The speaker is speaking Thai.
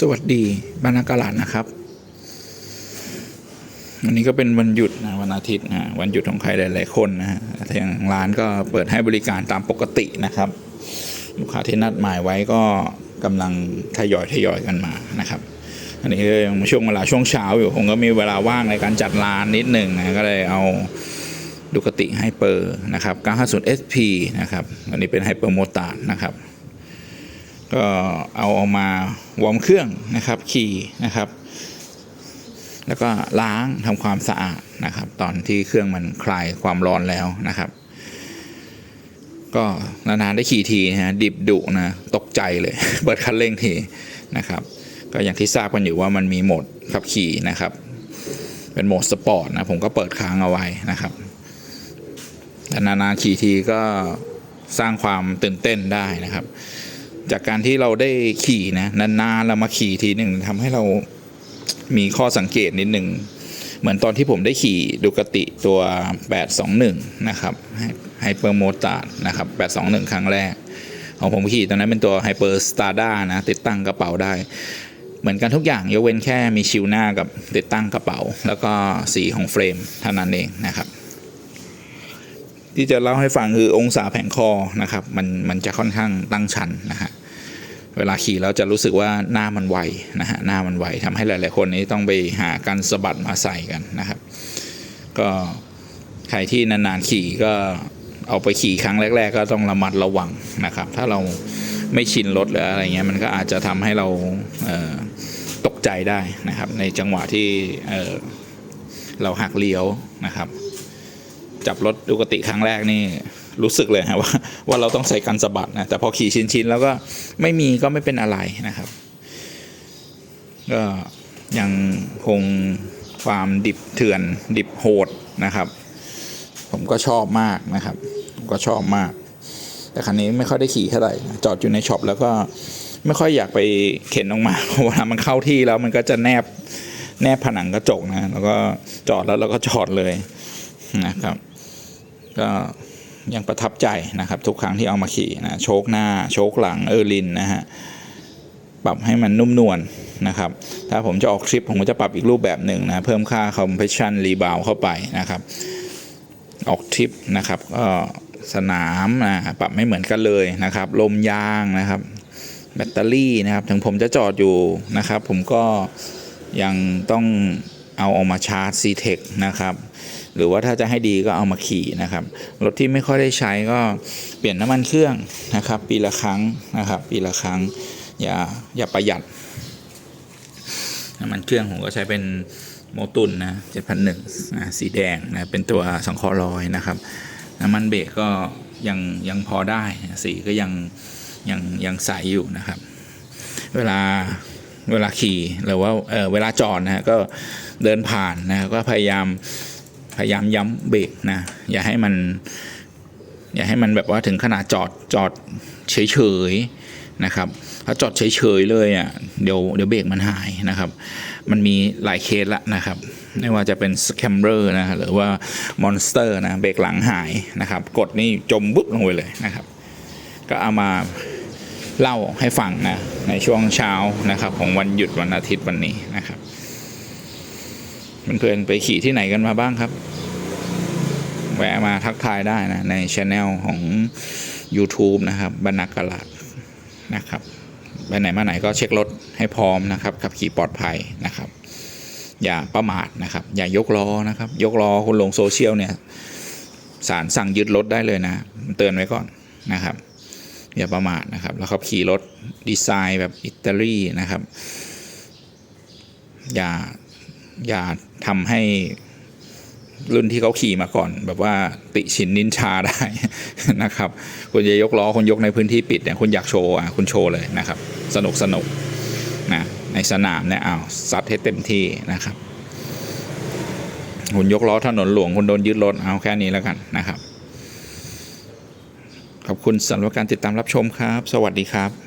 สวัสดีบรรณากาลานะครับวันนี้ก็เป็นวันหยุดนะวันอาทิตย์นะวันหยุดของใครหลาย ๆ คนนะฮะทางร้านก็เปิดให้บริการตามปกตินะครับ ลูกค้าที่นัดหมายไว้ก็กำลังทยอยทยอยกันมานะครับ อันนี้ก็ยังช่วงเวลาช่วงเช้าอยู่ผมก็มีเวลาว่างในการจัดร้านนิดหนึ่งนะก็เลยเอาดูกติไฮเปอร์นะครับ950 SP นะครับอันนี้เป็นไฮเปอร์โมตาร์นะครับ ก็เอาออกมาวอร์มเครื่องนะครับ ขี่นะครับ แล้วก็ล้างทำความสะอาดนะครับ ตอนที่เครื่องมันคลายความร้อนแล้วนะครับ ก็นานๆได้ขี่ทีนะฮะดิบดุนะตกใจเลยเปิดคันเร่งทีนะครับ ก็อย่างที่ทราบกันอยู่ว่ามันมีโหมดขับขี่นะครับ เป็นโหมดสปอร์ตนะผมก็เปิดค้างเอาไว้นะครับแต่นานๆขี่ทีก็สร้างความตื่นเต้นได้นะครับ จากการที่เราได้ขี่นะนานๆเรามาขี่ทีหนึ่งทำให้เรามีข้อสังเกตนิดหนึ่งเหมือนตอนที่ผมได้ขี่ดูกติตัว 821 นะครับไฮเปอร์โมตาร์นะครับ 821 ครั้งแรก ของผมขี่ตอนนั้นเป็นตัวไฮเปอร์สตาร์ด้านะ ติดตั้งกระเป๋าได้ เหมือนกันทุกอย่างยกเว้นแค่มีชิวหน้ากับติดตั้งกระเป๋า แล้วก็สีของเฟรมเท่านั้นเองนะครับ ที่จะเล่าให้ฟังคือองศาแผงคอนะครับ มันมันจะค่อนข้างตั้งชันนะฮะเวลาขี่แล้วจะรู้สึกว่าหน้ามันไวนะฮะหน้ามันไวทำให้หลาย ๆ คนนี้ต้องไปหาการสะบัดมาใส่กันนะครับ ก็ใครที่นาน ๆ ขี่ก็เอาไปขี่ครั้งแรก ๆ ก็ต้องระมัดระวังนะครับ ถ้าเราไม่ชินรถหรืออะไรเงี้ยมันก็อาจจะทำให้เราเตกใจได้นะครับ ในจังหวะที่เเราหักเลี้ยวนะครับ จับรถดูกติครั้งแรกนี่รู้สึกเลยฮะว่าว่าเราต้องใส่กันสะบัดนะแต่พอขี่ชินๆแล้วก็ไม่มีก็ไม่เป็นอะไรนะครับ ก็ยังคงความดิบเถื่อนดิบโหดนะครับ ผมก็ชอบมากนะครับผมก็ชอบมาก แต่คันนี้ไม่ค่อยได้ขี่เท่าไหร่จอดอยู่ในช็อปแล้วก็ไม่ค่อยอยากไปเข็นออกมาเพราะเวลามันเข้าที่แล้วมันก็จะแนบแนบผนังกระจกนะ แล้วก็จอดแล้วเราก็จอดเลยนะครับ ก็ยังประทับใจนะครับ ทุกครั้งที่เอามาขี่นะโชคหน้าโชคหลังเออร์ลินนะฮะปรับให้มันนุ่มนวลนะครับ ถ้าผมจะออกทริปผมก็จะปรับอีกรูปแบบหนึ่งนะ เพิ่มค่า compression rebound เข้าไปนะครับ ออกทริปนะครับก็สนามนะปรับไม่เหมือนกันเลยนะครับ ลมยางนะครับ แบตเตอรี่นะครับ ถึงผมจะจอดอยู่นะครับ ผมก็ยังต้องเอาออกมาชาร์จ C-Tech นะครับ หรือว่าถ้าจะให้ดีก็เอามาขี่นะครับรถที่ไม่ค่อยได้ใช้ก็เปลี่ยนน้ำมันเครื่องนะครับ ปีละครั้งนะครับ ปีละครั้งอย่าอย่าประหยัดน้ำมันเครื่องผมก็ใช้เป็นโมตุนนะ7,001นะสีแดงนะเป็นตัวสังเคราะห์ลอยนะครับน้ำมันเบรกก็ยังยังพอได้สีก็ยังยังยังใสอยู่นะครับ เวลาเวลาขี่หรือว่าเออเวลาจอดนะก็เดินผ่านนะก็พยายาม พยายามย้ำเบรกนะอย่าให้มันอย่าให้มันแบบว่าถึงขนาดจอดจอดเฉยๆนะครับถ้าจอดเฉยๆเลยอะเดี๋ยวเดี๋ยวเบรกมันหายนะครับ มันมีหลายเคสละนะครับ ไม่ว่าจะเป็นสแคมเบอร์นะหรือว่ามอนสเตอร์นะเบรกหลังหายนะครับ กดนี่จมบุ๊บลงไปเลยนะครับ ก็เอามาเล่าให้ฟังนะในช่วงเช้านะครับ ของวันหยุดวันอาทิตย์วันนี้นะครับ เพื่อนๆไปขี่ที่ไหนกันมาบ้างครับ แวะมาทักทายได้นะ ในช anel ของ YouTube นะครับบรรณกาลาดนะครับไปไหนมาไหนก็เช็ครถให้พร้อมนะครับขับขี่ปลอดภัยนะครับ อย่าประมาทนะครับ อย่ายกล้อนะครับ ยกล้อคุณลงโซเชียลเนี่ยสารสั่งยึดรถได้เลยนะ เตือนไว้ก่อนนะครับ อย่าประมาทนะครับ แล้วขับขี่รถดีไซน์แบบอิตาลีนะครับ อย่าอย่า ทำให้รุ่นที่เขาขี่มาก่อน แบบว่าติชินนินชาได้นะครับ คุณจะยกล้อคุณยกในพื้นที่ปิดเนี่ยคุณอยากโชว์อะคุณโชว์เลยนะครับ สนุกสนุกนะในสนามเนี่ยเอาซัดให้เต็มที่นะครับคุณยกล้อถนนหลวงคุณโดนยึดรถเอาแค่นี้แล้วกันนะครับ ขอบคุณสำหรับการติดตามรับชมครับ สวัสดีครับ